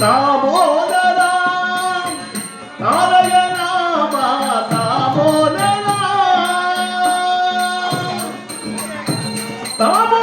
దామోదరా నారాయణ దామోదరా దామో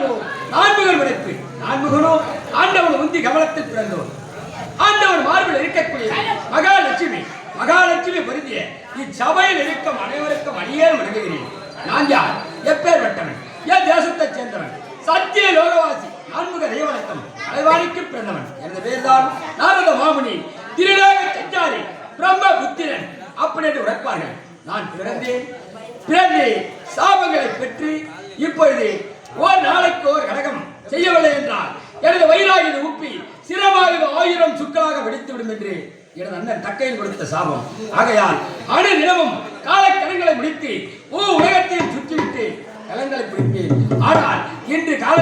இவ்வுமனமோ நான்முகன் உடைப்பு நான்முகனோ ஆண்டவன் உந்தி கவனத்தில் பிறந்தோம். ஆண்டவன் மார்பில் இருக்கக்கூடிய மகாலட்சுமி மகாலட்சுமி பொருந்திய இச்சபையில் இருக்கும் அனைவருக்கும் அடியேன் வணங்குகிறேன். நான் யார்? எப்பேற்பட்டவன் என் தேசத்தைச் சேர்ந்தவன். சத்திய லோகவாசி நான்முக தெய்வணக்கம் அலைவாணிக்கு பிறந்தவன். எனது பேர்தான் நாரத மாமுனி. திருநாக சஞ்சாரி பிரம்ம புத்திரன் அப்படி என்று உரைப்பார்கள். நான் பிறந்தேன். பிறந்து சாபங்களை பெற்று இப்பொழுது ஓர் நாளைக்கு ஓர் கடகம். செய்யவில்லை என்றால் எனது வயிறாகிது உப்பி சிரமாகிது ஆயிரம் சுக்களாக வெடித்துவிடும் என்று எனது அண்ணன் தக்கையில் கொடுத்த சாபம். ஆகையால் அணு நிலவும் காலக்கணங்களை முடித்து ஓ உலகத்தையும் சுற்றிவிட்டு கலங்களை பிடிப்பேன் ஆனால் இன்று கால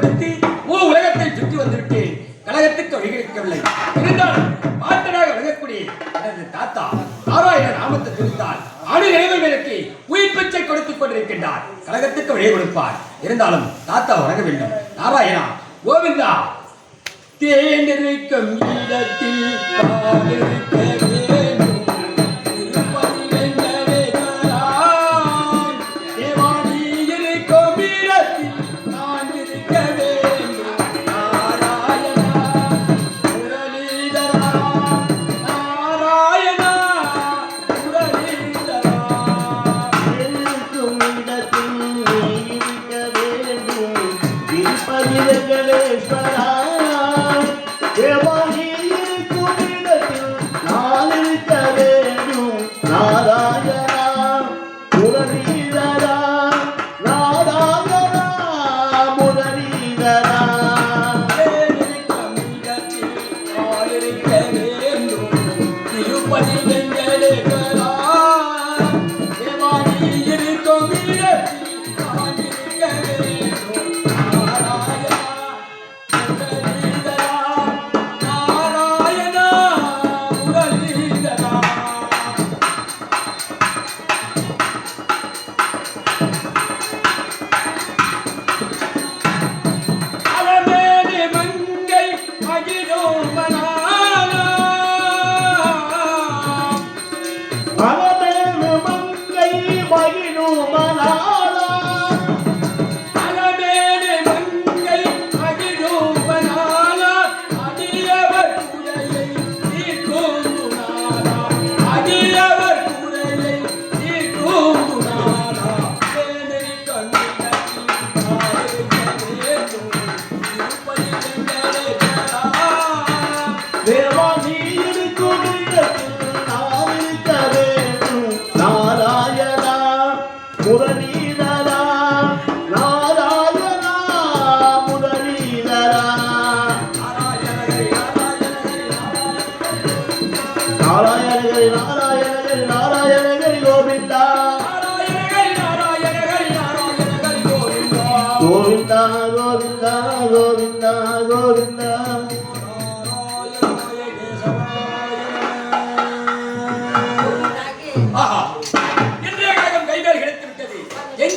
பிடித்து ஓ உலகத்தை சுற்றி வந்துவிட்டு கழகத்துக்கு வழிகளிக்கவில்லை இருந்தாலும் பார்த்தனாக விளங்கக்கூடிய எனது தாத்தா நாராயண நாமத்தை துணித்தால் அணு நிலைமைகளுக்கு உயிர் பச்சை கொடுத்துக் கொண்டிருக்கின்றார். கழகத்துக்கு வழி கொடுப்பார். இருந்தாலும் தாத்தா வணங்க வேண்டும். நாராயணா கோவிந்தா. தேர்ந்தெடுக்கும் இடத்தில் முரளிதரா நாராயணா முரளிதரா நாராயணகரி நாராயணகரி நாராயணகரி கோவிந்தா. கோவிந்தா கோவிந்தா கோவிந்தா கோவிந்தா. ஆஹா,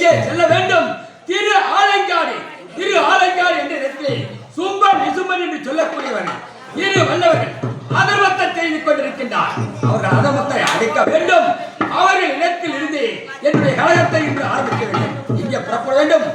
எங்கே செல்ல வேண்டும். திரு ஆலங்காடி திரு ஆலங்காடி என்ற இடத்திலே சும்பன் நிசும்பன் என்று சொல்லக்கூடியவர்கள் இரு வல்லவர்கள் அதர்மத்தை செய்து கொண்டிருக்கின்றார். அவர்கள் அதர்மத்தை அடைக்க வேண்டும். அவர்கள் இடத்தில் இருந்து என்னுடைய கழகத்தை இன்று ஆரம்பிக்க வேண்டும். இங்கே புறப்பட வேண்டும்.